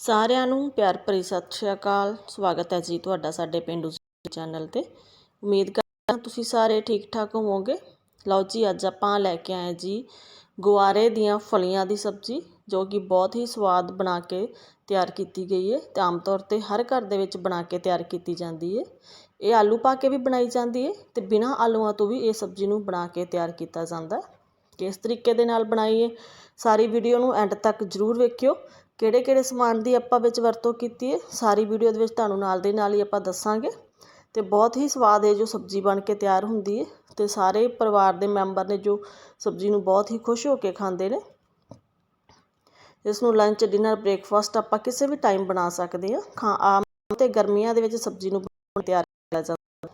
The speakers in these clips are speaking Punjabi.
ਸਾਰਿਆਂ ਨੂੰ ਪਿਆਰ ਭਰੀ ਸਤਿ ਸ਼੍ਰੀ ਅਕਾਲ। ਸਵਾਗਤ ਹੈ ਜੀ ਤੁਹਾਡਾ ਸਾਡੇ ਪਿੰਡੂ ਚੈਨਲ ਤੇ। ਉਮੀਦ ਕਰਦਾ ਹਾਂ ਤੁਸੀਂ ਸਾਰੇ ਠੀਕ ਠਾਕ ਹੋਵੋਗੇ। ਲਓ ਜੀ, ਅੱਜ ਆਪਾਂ ਲੈ ਕੇ ਆਏ ਜੀ ਗੁਆਰੇ ਦੀਆਂ ਫਲੀਆਂ ਦੀ ਸਬਜ਼ੀ, ਜੋ ਕਿ ਬਹੁਤ ਹੀ ਸਵਾਦ ਬਣਾ ਕੇ ਤਿਆਰ ਕੀਤੀ ਗਈ ਹੈ ਤੇ ਆਮ ਤੌਰ ਤੇ ਹਰ ਘਰ ਦੇ ਵਿੱਚ ਬਣਾ ਕੇ ਤਿਆਰ ਕੀਤੀ ਜਾਂਦੀ ਹੈ ਇਹ ਆਲੂ ਪਾ ਕੇ ਵੀ ਬਣਾਈ ਜਾਂਦੀ ਹੈ ਤੇ ਬਿਨਾਂ ਆਲੂਆਂ ਤੋਂ ਵੀ ਇਹ ਸਬਜ਼ੀ ਨੂੰ ਬਣਾ ਕੇ ਤਿਆਰ ਕੀਤਾ ਜਾਂਦਾ। ਕਿਸ ਤਰੀਕੇ ਦੇ ਨਾਲ ਬਣਾਈਏ ਸਾਰੀ ਵੀਡੀਓ ਨੂੰ ਐਂਡ ਤੱਕ ਜ਼ਰੂਰ ਵੇਖਿਓ ਕਿਹੜੇ ਕਿਹੜੇ ਸਮਾਨ ਦੀ ਆਪਾਂ ਵਿੱਚ ਵਰਤੋਂ ਕੀਤੀ ਹੈ, ਸਾਰੀ ਵੀਡੀਓ ਦੇ ਵਿੱਚ ਤੁਹਾਨੂੰ ਨਾਲ ਦੇ ਨਾਲ ਹੀ ਆਪਾਂ ਦੱਸਾਂਗੇ। ਤੇ ਬਹੁਤ ਹੀ ਸਵਾਦ ਇਹ ਜੋ ਸਬਜ਼ੀ ਬਣ ਕੇ ਤਿਆਰ ਹੁੰਦੀ ਹੈ ਤੇ ਸਾਰੇ ਪਰਿਵਾਰ ਦੇ ਮੈਂਬਰ ਨੇ ਜੋ ਸਬਜ਼ੀ ਨੂੰ ਬਹੁਤ ਹੀ ਖੁਸ਼ ਹੋ ਕੇ ਖਾਂਦੇ ਨੇ। ਇਸ ਨੂੰ ਲੰਚ ਡਿਨਰ ਬ੍ਰੇਕਫਾਸਟ ਆਪਾਂ ਕਿਸੇ ਵੀ ਟਾਈਮ ਬਣਾ ਸਕਦੇ ਹਾਂ। ਖਾ, ਆਮ ਤੇ ਗਰਮੀਆਂ ਦੇ ਵਿੱਚ ਸਬਜ਼ੀ ਨੂੰ ਤਿਆਰ ਕੀਤਾ ਜਾਂਦਾ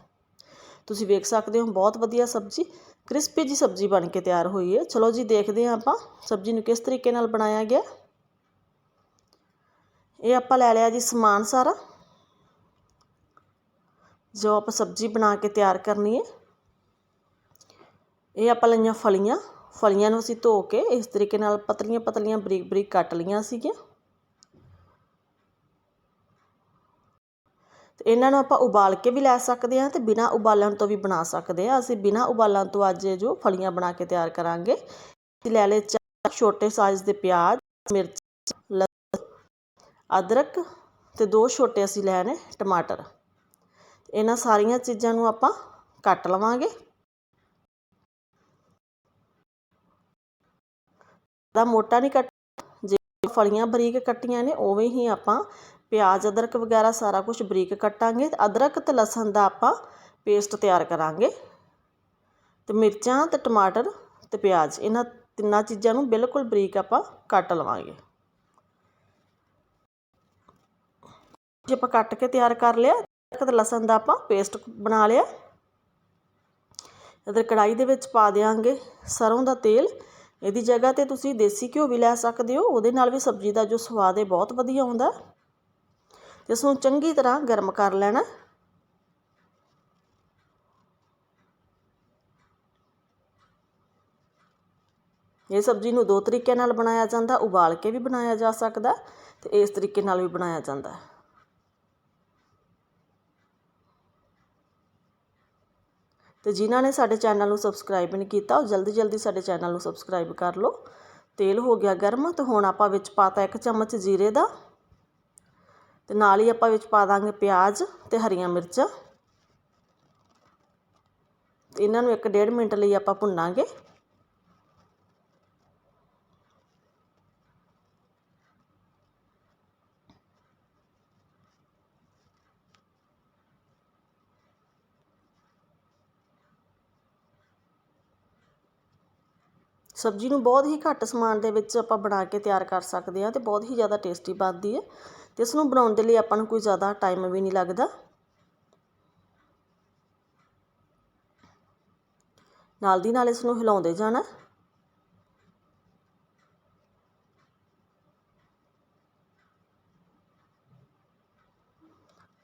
ਤੁਸੀਂ ਵੇਖ ਸਕਦੇ ਹੋ ਬਹੁਤ ਵਧੀਆ ਸਬਜ਼ੀ ਕ੍ਰਿਸਪੀ ਜੀ ਸਬਜ਼ੀ ਬਣ ਕੇ ਤਿਆਰ ਹੋਈ ਹੈ। ਚਲੋ ਜੀ ਦੇਖਦੇ ਹਾਂ ਆਪਾਂ ਸਬਜ਼ੀ ਨੂੰ ਕਿਸ ਤਰੀਕੇ ਨਾਲ ਬਣਾਇਆ ਗਿਆ। ਇਹ ਆਪਾਂ ਲੈ ਲਿਆ ਜੀ ਸਮਾਨ ਸਾਰਾ, ਜੋ ਆਪਾਂ ਸਬਜ਼ੀ ਬਣਾ ਕੇ ਤਿਆਰ ਕਰਨੀ ਹੈ। ਇਹ ਆਪਾਂ ਲਈਆਂ ਫਲੀਆਂ ਫਲੀਆਂ ਨੂੰ ਅਸੀਂ ਧੋ ਕੇ ਇਸ ਤਰੀਕੇ ਨਾਲ ਪਤਲੀਆਂ ਪਤਲੀਆਂ ਬਰੀਕ ਬਰੀਕ ਕੱਟ ਲਈਆਂ ਸੀਗੀਆਂ। ਤੇ ਇਹਨਾਂ ਨੂੰ ਆਪਾਂ ਉਬਾਲ ਕੇ ਵੀ ਲੈ ਸਕਦੇ ਹਾਂ ਤੇ ਬਿਨਾਂ ਉਬਾਲਣ ਤੋਂ ਵੀ ਬਣਾ ਸਕਦੇ ਹਾਂ। ਅਸੀਂ ਬਿਨਾਂ ਉਬਾਲਣ ਤੋਂ ਅੱਜ ਜੋ ਫਲੀਆਂ ਬਣਾ ਕੇ ਤਿਆਰ ਕਰਾਂਗੇ। ਅਸੀਂ ਲੈ ਲਏ ਚਾਰ ਛੋਟੇ ਸਾਈਜ਼ ਦੇ ਪਿਆਜ਼, ਮਿਰਚ ਅਦਰਕ ਅਤੇ ਦੋ ਛੋਟੇ ਅਸੀਂ ਲੈ ਨੇ ਟਮਾਟਰ। ਇਹਨਾਂ ਸਾਰੀਆਂ ਚੀਜ਼ਾਂ ਨੂੰ ਆਪਾਂ ਕੱਟ ਲਵਾਂਗੇ। ਦਾ ਮੋਟਾ ਨਹੀਂ ਕੱਟ ਜੇ ਫਲੀਆਂ ਬਰੀਕ ਕੱਟੀਆਂ ਨੇ, ਉਵੇਂ ਹੀ ਆਪਾਂ ਪਿਆਜ਼, ਅਦਰਕ ਵਗੈਰਾ ਸਾਰਾ ਕੁਝ ਬਰੀਕ ਕੱਟਾਂਗੇ। ਅਦਰਕ ਤੇ ਲਸਣ ਦਾ ਆਪਾਂ ਪੇਸਟ ਤਿਆਰ ਕਰਾਂਗੇ। ਤੇ ਮਿਰਚਾਂ ਤੇ ਟਮਾਟਰ ਤੇ ਪਿਆਜ਼, ਇਹਨਾਂ ਤਿੰਨਾਂ ਚੀਜ਼ਾਂ ਨੂੰ ਬਿਲਕੁਲ ਬਰੀਕ ਆਪਾਂ ਕੱਟ ਲਵਾਂਗੇ। ਜੇ ਆਪਾਂ ਕੱਟ ਕੇ ਤਿਆਰ ਕਰ ਲਿਆ ਅਦਰਕ ਤੇ ਲਸਣ ਦਾ ਆਪਾਂ ਪੇਸਟ ਬਣਾ ਲਿਆ। ਇਧਰ ਕੜਾਈ ਦੇ ਵਿੱਚ ਪਾ ਦੇਾਂਗੇ ਸਰੋਂ ਦਾ ਤੇਲ। ਇਹਦੀ ਜਗ੍ਹਾ ਤੇ ਤੁਸੀਂ ਦੇਸੀ ਘਿਓ ਵੀ ਲੈ ਸਕਦੇ ਹੋ, ਉਹਦੇ ਨਾਲ ਵੀ ਸਬਜ਼ੀ ਦਾ ਜੋ ਸਵਾਦ ਹੈ ਬਹੁਤ ਵਧੀਆ ਆਉਂਦਾ। ਤੇ ਇਸ ਨੂੰ ਚੰਗੀ ਤਰ੍ਹਾਂ ਗਰਮ ਕਰ ਲੈਣਾ। ਇਹ ਸਬਜ਼ੀ ਨੂੰ ਦੋ ਤਰੀਕੇ ਨਾਲ ਬਣਾਇਆ ਜਾਂਦਾ, ਉਬਾਲ ਕੇ ਵੀ ਬਣਾਇਆ ਜਾ ਸਕਦਾ ਤੇ ਇਸ ਤਰੀਕੇ ਨਾਲ ਵੀ ਬਣਾਇਆ ਜਾਂਦਾ। ਤੇ ਜਿਨ੍ਹਾਂ ਨੇ ਸਾਡੇ ਚੈਨਲ ਨੂੰ ਸਬਸਕ੍ਰਾਈਬ ਨਹੀਂ ਕੀਤਾ, ਉਹ ਜਲਦੀ ਜਲਦੀ ਸਾਡੇ ਚੈਨਲ ਨੂੰ ਸਬਸਕ੍ਰਾਈਬ ਕਰ ਲਓ। ਤੇਲ ਹੋ ਗਿਆ ਗਰਮ, ਤੇ ਹੁਣ ਆਪਾਂ ਵਿੱਚ ਪਾਤਾ ਇੱਕ ਚਮਚ ਜੀਰੇ ਦਾ। ਤੇ ਨਾਲ ਹੀ ਆਪਾਂ ਵਿੱਚ ਪਾ ਦਾਂਗੇ ਪਿਆਜ਼ ਤੇ ਹਰੀਆਂ ਮਿਰਚਾਂ। ਇਹਨਾਂ ਨੂੰ 1.5 ਮਿੰਟ ਲਈ ਆਪਾਂ ਭੁੰਨਾਂਗੇ। ਸਬਜ਼ੀ ਨੂੰ ਬਹੁਤ ਹੀ ਘੱਟ ਸਮਾਨ ਦੇ ਵਿੱਚ ਆਪਾਂ ਬਣਾ ਕੇ ਤਿਆਰ ਕਰ ਸਕਦੇ ਹਾਂ ਤੇ ਬਹੁਤ ਹੀ ਜ਼ਿਆਦਾ ਟੇਸਟੀ ਬਣਦੀ ਹੈ ਤੇ ਇਸ ਨੂੰ ਬਣਾਉਣ ਦੇ ਲਈ ਆਪਾਂ ਨੂੰ ਕੋਈ ਜ਼ਿਆਦਾ ਟਾਈਮ ਵੀ ਨਹੀਂ ਲੱਗਦਾ। ਨਾਲ ਦੀ ਨਾਲ ਇਸ ਨੂੰ ਹਿਲਾਉਂਦੇ ਜਾਣਾ।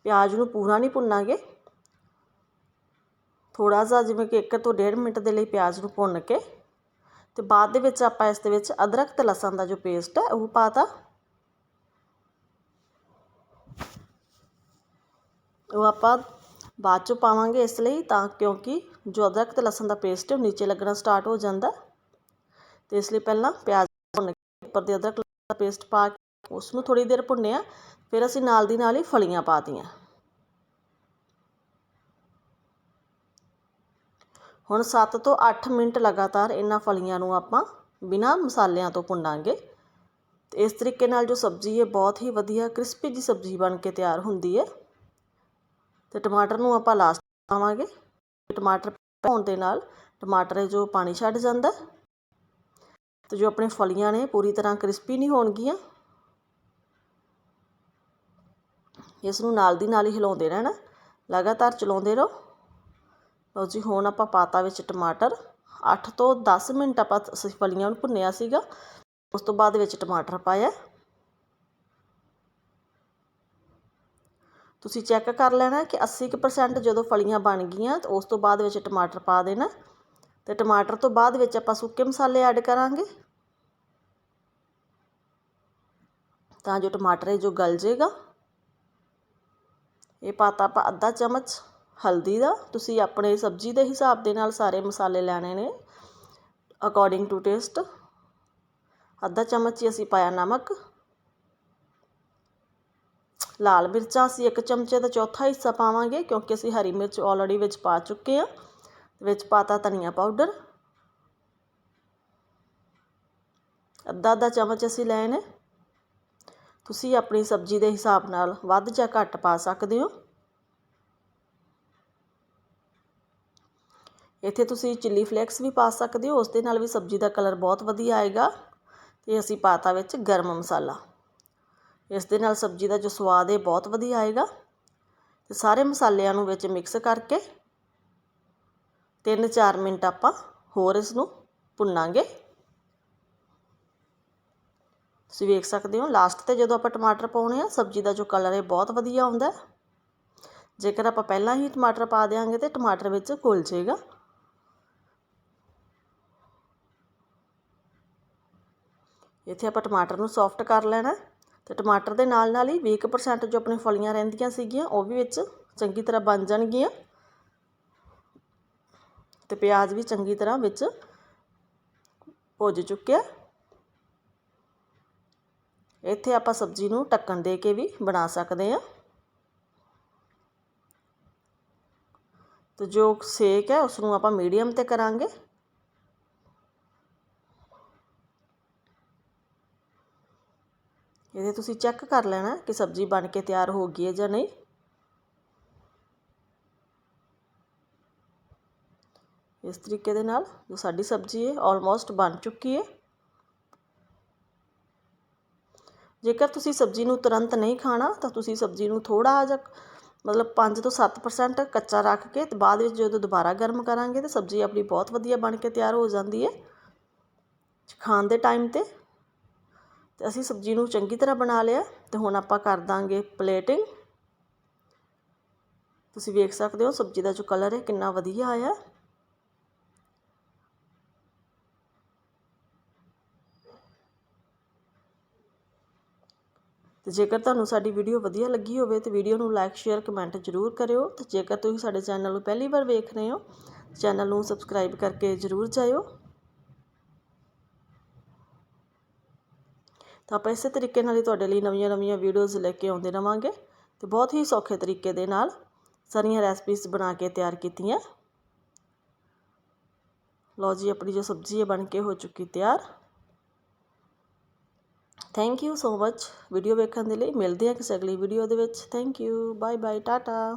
ਪਿਆਜ਼ ਨੂੰ ਪੂਰਾ ਨਹੀਂ ਭੁੰਨਾਂਗੇ। ਥੋੜਾ ਜਿਹਾ ਜਿਵੇਂ ਕਿ 1 ਤੋਂ 1.5 ਮਿੰਟ ਦੇ ਲਈ ਪਿਆਜ਼ ਨੂੰ ਭੁੰਨ ਕੇ ਅਤੇ ਬਾਅਦ ਦੇ ਵਿੱਚ ਆਪਾਂ ਇਸ ਦੇ ਵਿੱਚ ਅਦਰਕ ਤੇ ਲਸਣ ਦਾ ਜੋ ਪੇਸਟ ਹੈ ਉਹ ਪਾਤਾ। ਉਹ ਆਪਾਂ ਬਾਅਦ 'ਚੋਂ ਪਾਵਾਂਗੇ ਇਸ ਲਈ, ਤਾਂ ਕਿਉਂਕਿ ਜੋ ਅਦਰਕ ਤੇ ਲਸਣ ਦਾ ਪੇਸਟ ਹੈ ਉਹ ਨੀਚੇ ਲੱਗਣਾ ਸਟਾਰਟ ਹੋ ਜਾਂਦਾ। ਤੇ ਇਸ ਲਈ ਪਹਿਲਾਂ ਪਿਆਜ਼ ਭੁੰਨ ਕੇ ਉੱਪਰ ਦੇ ਅਦਰਕ ਦਾ ਪੇਸਟ ਪਾ ਕੇ ਉਸ ਨੂੰ ਥੋੜੀ ਦੇਰ ਭੁੰਨਿਆ। ਫਿਰ ਅਸੀਂ ਨਾਲ ਦੀ ਨਾਲ ਹੀ ਫਲੀਆਂ ਪਾਤੀਆਂ ਹੁਣ 7 ਤੋਂ 8 ਮਿੰਟ ਲਗਾਤਾਰ ਇਹਨਾਂ ਫਲੀਆਂ ਨੂੰ ਆਪਾਂ ਬਿਨਾਂ ਮਸਾਲਿਆਂ ਤੋਂ ਭੁੰਨਾਂਗੇ। ਤੇ ਇਸ ਤਰੀਕੇ ਨਾਲ ਜੋ ਸਬਜ਼ੀ ਹੈ, ਬਹੁਤ ਹੀ ਵਧੀਆ ਕ੍ਰਿਸਪੀ ਜੀ ਸਬਜ਼ੀ ਬਣ ਕੇ ਤਿਆਰ ਹੁੰਦੀ ਹੈ। ਤੇ ਟਮਾਟਰ ਨੂੰ ਆਪਾਂ ਲਾਸਟ ਪਾਵਾਂਗੇ। ਟਮਾਟਰ ਪਾਉਣ ਦੇ ਨਾਲ ਟਮਾਟਰ ਜੋ ਪਾਣੀ ਛੱਡ ਜਾਂਦਾ ਤੇ ਜੋ ਆਪਣੇ ਫਲੀਆਂ ਨੇ, ਪੂਰੀ ਤਰ੍ਹਾਂ ਕ੍ਰਿਸਪੀ ਨਹੀਂ ਹੋਣਗੀਆਂ। ਇਸ ਨੂੰ ਨਾਲ ਦੀ ਨਾਲ ਹੀ ਹਿਲਾਉਂਦੇ ਰਹਿਣਾ। ਲਗਾਤਾਰ ਚਲਾਉਂਦੇ ਰਹੋ। ਲਓ ਜੀ, ਹੁਣ ਆਪਾਂ ਪਾਤਾ ਵਿੱਚ ਟਮਾਟਰ। 8 ਤੋਂ 10 ਮਿੰਟ ਆਪਾਂ ਅਸੀਂ ਫਲੀਆਂ ਨੂੰ ਭੁੰਨਿਆ ਸੀਗਾ। ਉਸ ਤੋਂ ਬਾਅਦ ਵਿੱਚ ਟਮਾਟਰ ਪਾਇਆ। ਤੁਸੀਂ ਚੈੱਕ ਕਰ ਲੈਣਾ ਕਿ 80% ਜਦੋਂ ਫਲੀਆਂ ਬਣ ਗਈਆਂ, ਤਾਂ ਉਸ ਤੋਂ ਬਾਅਦ ਵਿੱਚ ਟਮਾਟਰ ਪਾ ਦੇਣਾ। ਤੇ ਟਮਾਟਰ ਤੋਂ ਬਾਅਦ ਵਿੱਚ ਆਪਾਂ ਸੁੱਕੇ ਮਸਾਲੇ ਐਡ ਕਰਾਂਗੇ। ਤਾਂ ਜੋ ਟਮਾਟਰ ਇਹ ਜੋ ਗਲ ਜੇਗਾ। ਇਹ ਪਾਤਾ ਆਪਾਂ ਅੱਧਾ ਚਮਚ। ਹਲਦੀ ਦਾ। ਤੁਸੀਂ ਆਪਣੇ ਸਬਜ਼ੀ ਦੇ ਹਿਸਾਬ ਦੇ ਨਾਲ ਸਾਰੇ ਮਸਾਲੇ ਲੈਣੇ ਨੇ ਅਕੋਰਡਿੰਗ ਟੂ ਟੇਸਟ ਅੱਧਾ ਚਮਚ ਹੀ ਅਸੀਂ ਪਾਇਆ ਨਮਕ। ਲਾਲ ਮਿਰਚਾਂ ਅਸੀਂ ਇੱਕ ਚਮਚੇ ਦਾ ਚੌਥਾ ਹਿੱਸਾ ਪਾਵਾਂਗੇ, ਕਿਉਂਕਿ ਅਸੀਂ ਹਰੀ ਮਿਰਚ ਆਲਰੇਡੀ ਵਿੱਚ ਪਾ ਚੁੱਕੇ ਆ ਵਿੱਚ ਪਾਤਾ ਧਨੀਆ ਪਾਊਡਰ। ਅੱਧਾ ਅੱਧਾ ਚਮਚ ਅਸੀਂ ਲਏ ਨੇ। ਤੁਸੀਂ ਆਪਣੀ ਸਬਜ਼ੀ ਦੇ ਹਿਸਾਬ ਨਾਲ ਵੱਧ ਜਾਂ ਘੱਟ ਪਾ ਸਕਦੇ ਹੋ। ਇੱਥੇ ਤੁਸੀਂ ਚਿੱਲੀ ਫਲੇਕਸ ਵੀ ਪਾ ਸਕਦੇ ਹੋ, ਉਸ ਦੇ ਨਾਲ ਵੀ ਸਬਜ਼ੀ ਦਾ ਕਲਰ ਬਹੁਤ ਵਧੀਆ ਆਏਗਾ ਤੇ ਅਸੀਂ ਪਾਤਾ ਵਿੱਚ ਗਰਮ ਮਸਾਲਾ। ਇਸ ਦੇ ਨਾਲ ਸਬਜ਼ੀ ਦਾ ਜੋ ਸਵਾਦ ਹੈ, ਬਹੁਤ ਵਧੀਆ ਆਏਗਾ। ਤੇ ਸਾਰੇ ਮਸਾਲਿਆਂ ਨੂੰ ਵਿੱਚ ਮਿਕਸ ਕਰਕੇ 3-4 ਮਿੰਟ ਆਪਾਂ ਹੋਰ ਇਸ ਨੂੰ ਭੁੰਨਾਂਗੇ। ਤੁਸੀਂ ਵੇਖ ਸਕਦੇ ਹੋ ਲਾਸਟ ਤੇ ਜਦੋਂ ਆਪਾਂ ਟਮਾਟਰ ਪਾਉਣੇ ਆ, ਸਬਜ਼ੀ ਦਾ ਜੋ ਕਲਰ ਹੈ, ਬਹੁਤ ਵਧੀਆ ਆਉਂਦਾ। ਜੇਕਰ ਆਪਾਂ ਪਹਿਲਾਂ ਹੀ ਟਮਾਟਰ ਪਾ ਦੇਾਂਗੇ ਤੇ ਟਮਾਟਰ ਵਿੱਚ ਘੁਲ ਜਾਏਗਾ। ਇੱਥੇ ਆਪਾਂ ਟਮਾਟਰ ਨੂੰ ਸੌਫਟ ਕਰ ਲੈਣਾ ਤੇ ਟਮਾਟਰ ਦੇ ਨਾਲ ਨਾਲ ਹੀ 20% ਜੋ ਆਪਣੀ ਫਲੀਆਂ ਰਹਿੰਦੀਆਂ ਸੀਗੀਆਂ, ਉਹ ਵੀ ਵਿੱਚ ਚੰਗੀ ਤਰ੍ਹਾਂ ਬਣ ਜਾਣਗੀਆਂ। ਤੇ ਪਿਆਜ਼ ਵੀ ਚੰਗੀ ਤਰ੍ਹਾਂ ਵਿੱਚ ਭੁੱਜ ਚੁੱਕਿਆ ਇੱਥੇ ਆਪਾਂ ਸਬਜ਼ੀ ਨੂੰ ਢੱਕਣ ਦੇ ਕੇ ਵੀ ਬਣਾ ਸਕਦੇ ਹਾਂ। ਤੇ ਜੋ ਸੇਕ ਹੈ ਉਸ ਨੂੰ ਆਪਾਂ ਮੀਡੀਅਮ ਤੇ ਕਰਾਂਗੇ। ਇਹਦੇ ਤੁਸੀਂ ਚੈੱਕ ਕਰ ਲੈਣਾ ਕਿ ਸਬਜ਼ੀ ਬਣ ਕੇ ਤਿਆਰ ਹੋ ਗਈ ਹੈ ਜਾਂ ਨਹੀਂ। ਇਸ ਤਰੀਕੇ ਦੇ ਨਾਲ ਜੋ ਸਾਡੀ ਸਬਜ਼ੀ ਹੈ ਆਲਮੋਸਟ ਬਣ ਚੁੱਕੀ ਹੈ। ਜੇਕਰ ਤੁਸੀਂ ਸਬਜ਼ੀ ਨੂੰ ਤੁਰੰਤ ਨਹੀਂ ਖਾਣਾ, ਤਾਂ ਤੁਸੀਂ ਸਬਜ਼ੀ ਨੂੰ ਥੋੜਾ ਜਿਹਾ ਮਤਲਬ 5 ਤੋਂ 7% ਕੱਚਾ ਰੱਖ ਕੇ ਤੇ ਬਾਅਦ ਵਿੱਚ ਜਦੋਂ ਦੁਬਾਰਾ ਗਰਮ ਕਰਾਂਗੇ, ਤੇ ਸਬਜ਼ੀ ਆਪਣੀ ਬਹੁਤ ਵਧੀਆ ਬਣ ਕੇ ਤਿਆਰ ਹੋ ਜਾਂਦੀ ਹੈ। ਖਾਣ ਦੇ ਟਾਈਮ ਤੇ ਤੇ ਅਸੀਂ ਸਬਜ਼ੀ ਨੂੰ ਚੰਗੀ ਤਰ੍ਹਾਂ ਬਣਾ ਲਿਆ ਤੇ ਹੁਣ ਆਪਾਂ ਕਰ ਦਾਂਗੇ ਪਲੇਟਿੰਗ ਤੁਸੀਂ ਵੇਖ ਸਕਦੇ ਹੋ ਸਬਜ਼ੀ ਦਾ ਜੋ ਕਲਰ ਹੈ ਕਿੰਨਾ ਵਧੀਆ ਆਇਆ। ਤੇ ਜੇਕਰ ਤੁਹਾਨੂੰ ਸਾਡੀ ਵੀਡੀਓ ਵਧੀਆ ਲੱਗੀ ਹੋਵੇ ਤੇ ਵੀਡੀਓ ਨੂੰ ਲਾਈਕ ਸ਼ੇਅਰ ਕਮੈਂਟ ਜ਼ਰੂਰ ਕਰਿਓ। ਤੇ ਜੇਕਰ ਤੁਸੀਂ ਸਾਡੇ ਚੈਨਲ ਨੂੰ ਪਹਿਲੀ ਵਾਰ ਵੇਖ ਰਹੇ ਹੋ ਚੈਨਲ ਨੂੰ ਸਬਸਕ੍ਰਾਈਬ ਕਰਕੇ ਜ਼ਰੂਰ ਜਾਇਓ। ਤਾਂ ਆਪਾਂ ਇਸੇ ਤਰੀਕੇ ਨਾਲ ਹੀ ਤੁਹਾਡੇ ਲਈ ਨਵੀਆਂ ਨਵੀਆਂ ਵੀਡੀਓਜ਼ ਲੈ ਕੇ ਆਉਂਦੇ ਰਵਾਂਗੇ ਤੇ ਬਹੁਤ ਹੀ ਸੌਖੇ ਤਰੀਕੇ ਦੇ ਨਾਲ ਸਾਰੀਆਂ ਰੈਸਪੀਜ਼ ਬਣਾ ਕੇ ਤਿਆਰ ਕੀਤੀਆਂ। ਲਓ ਜੀ, ਆਪਣੀ ਜੋ ਸਬਜ਼ੀ ਹੈ ਬਣ ਕੇ ਹੋ ਚੁੱਕੀ ਤਿਆਰ। Thank you so much video ਵੇਖਣ ਦੇ ਲਈ ਮਿਲਦੇ ਹਾਂ ਕਿਸੇ ਅਗਲੀ ਵੀਡੀਓ ਦੇ ਵਿੱਚ। Thank you bye bye tata